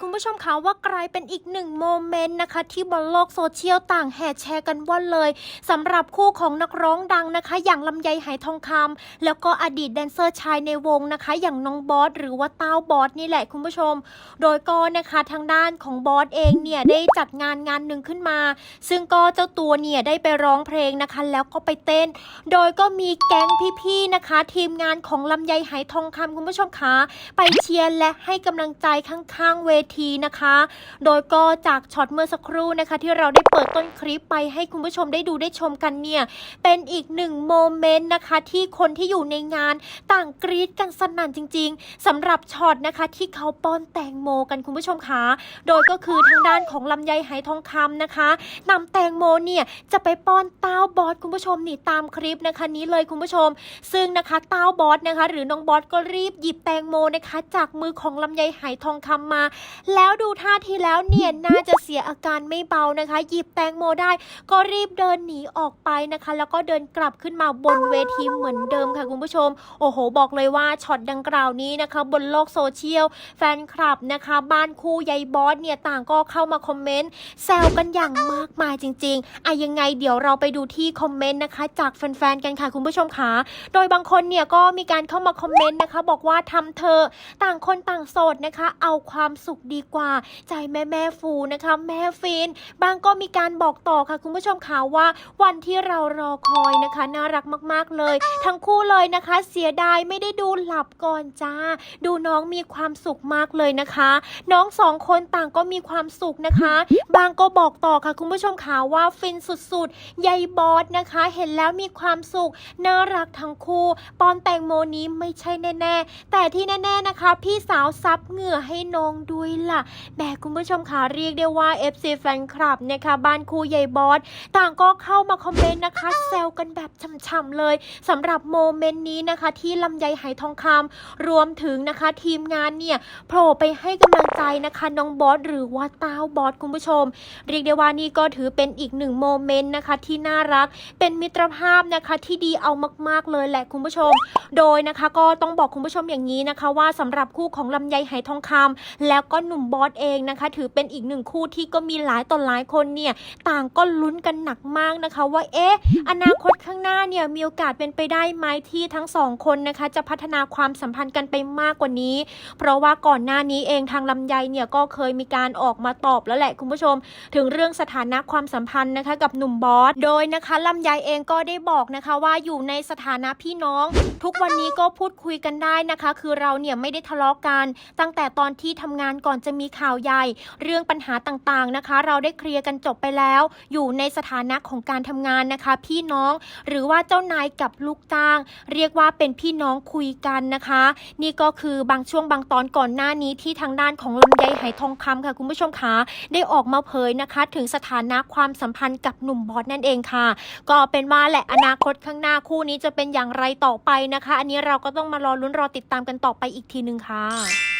คุณผู้ชมคะว่ากลายเป็นอีกหนึ่งโมเมนต์นะคะ ที่บนโลกโซเชียลต่างแห่แชร์กันว่อนเลยสำหรับคู่ของนักร้องดังนะคะ อย่างลำไยไหทองคำแล้วก็อดีตแดนเซอร์ชายในวงนะคะ อย่างน้องบอสหรือว่าเต้าบอสนี่แหละคุณผู้ชม โดยก็นะคะทางด้านของบอสเองเนี่ยได้จัดงานงานหนึ่งขึ้นมา ซึ่งก็เจ้าตัวเนี่ยได้ไปร้องเพลงนะคะ แล้วก็ไปเต้น โดยก็มีแก๊งพี่ๆนะคะ ทีมงานของลำไยไหทองคำคุณผู้ชมคะไปเชียร์และให้กำลังใจข้างๆเวทีนะคะ โดยก็จากช็อตเมื่อสักครู่นะคะ ที่เราได้เปิดต้นคลิปไปให้คุณผู้ชมได้ดูได้ชมกันเนี่ย เป็นอีกหนึ่งโมเมนต์นะคะที่คนที่อยู่ในงานต่างกรี๊ดกันสนั่นจริง ๆสำหรับช็อตนะคะที่เขาป้อนแตงโมกันคุณผู้ชมคะโดยก็คือทางด้านของลำไยไหทองคำนะคะนำแตงโมเนี่ยจะไปป้อนเต้าบอสคุณผู้ชมนี่ตามคลิปนะคะนี้เลยคุณผู้ชม ซึ่งนะคะเต้าบอสนะคะ หรือน้องบอสก็รีบหยิบแตงโมนะคะ จากมือของลำไยไหทองคำมาแล้วดูท่าทีแล้วเนี่ยน่าจะเสียอาการไม่เบานะคะ หยิบแตงโมได้ ก็รีบเดินหนีออกไปนะคะ แล้วก็เดินกลับขึ้นมาบนเวทีเหมือนเดิมค่ะคุณผู้ชม โอ้โห บอกเลยว่าช็อตดังกล่าวนี้นะคะ บนโลกโซเชียล แฟนคลับนะคะ บ้านคู่ยายบอสเนี่ยต่างก็เข้ามาคอมเมนต์แซวกันอย่างมากมายจริงๆอะยังไงเดี๋ยวเราไปดูที่คอมเมนต์นะคะ จากแฟนๆกันค่ะคุณผู้ชมค่ะโดยบางคนเนี่ยก็มีการเข้ามาคอมเมนต์นะคะ บอกว่าทำเธอต่างคนต่างโสดนะคะ เอาความสุขดีกว่า ใจแม่แม่ฟูนะคะ แม่ฟิน บางก็มีการบอกต่อค่ะ คุณผู้ชมค่ะว่า วันที่เรารอคอยนะคะ น่ารักมากๆเลย ทั้งคู่เลยนะคะ เสียดายไม่ได้ดูหลับก่อนจ้า ดูน้องมีความสุขมากเลยนะคะ น้องสองคนต่างก็มีความสุขนะคะ บางก็บอกต่อค่ะ คุณผู้ชมค่ะว่าฟินสุดๆยายบอสนะคะ เห็นแล้วมีความสุขน่ารักทั้งคู่ ปอนแตงโมนี้ไม่ใช่แน่ ๆ แต่ที่แน่ ๆนะคะ พี่สาวซับเหงื่อให้น้องด้วยยล่ะ แบกคุณผู้ชมค่ะเรียกได้ว่า FC แฟนคลับนะคะบ้านคู่ใหญ่บอส ต่างก็เข้ามาคอมเมนต์นะคะแซวกันแบบช่ำๆเลยสำหรับโมเมนต์นี้นะคะ ที่ลำไยไหทองคำรวมถึงนะคะทีมงานเนี่ยโผล่ไปให้กำลังใจนะคะน้องบอสหรือว่าเต้าบอสคุณผู้ชม เรียกได้ว่านี่ก็ถือเป็นอีกหนึ่งโมเมนต์นะคะที่น่ารักเป็นมิตรภาพนะคะที่ดีเอามากๆเลยแหละคุณผู้ชม โดยนะคะก็ต้องบอกคุณผู้ชมอย่างนี้นะคะ ว่าสำหรับคู่ของลำไยไหทองคำแล้วก็หนุ่มบอสเองนะคะ ถือเป็นอีกหนึ่งคู่ที่ก็มีหลายต่อหลายคนเนี่ยต่างก็ลุ้นกันหนักมากนะคะ ว่าเอ๊ะอนาคตข้างหน้าเนี่ยมีโอกาสเป็นไปได้ไหมที่ทั้งสองคนนะคะ จะพัฒนาความสัมพันธ์กันไปมากกว่านี้ เพราะว่าก่อนหน้านี้เองทางลำไยเนี่ยก็เคยมีการออกมาตอบแล้วแหละคุณผู้ชม ถึงเรื่องสถานะความสัมพันธ์นะคะกับหนุ่มบอสโดยนะคะลำไยเองก็ได้บอกนะคะว่าอยู่ในสถานะพี่น้อง ทุกวันนี้ก็พูดคุยกันได้นะคะ คือเราเนี่ยไม่ได้ทะเลาะกันตั้งแต่ตอนที่ทำงานก่อนจะมีข่าวใหญ่ เรื่องปัญหาต่างๆนะคะ เราได้เคลียร์กันจบไปแล้ว อยู่ในสถานะของการทำงานนะคะ พี่น้องหรือว่าเจ้านายกับลูกจ้าง เรียกว่าเป็นพี่น้องคุยกันนะคะ นี่ก็คือบางช่วงบางตอนก่อนหน้านี้ที่ทางด้านของลำไยไหทองคำค่ะคุณผู้ชมคะได้ออกมาเผยนะคะ ถึงสถานะความสัมพันธ์กับหนุ่มบอสนั่นเองค่ะ ก็เป็นว่าแหละอนาคตข้างหน้าคู่นี้จะเป็นอย่างไรต่อไปนะคะ อันนี้เราก็ต้องมารอลุ้นรอติดตามกันต่อไปอีกทีนึงค่ะ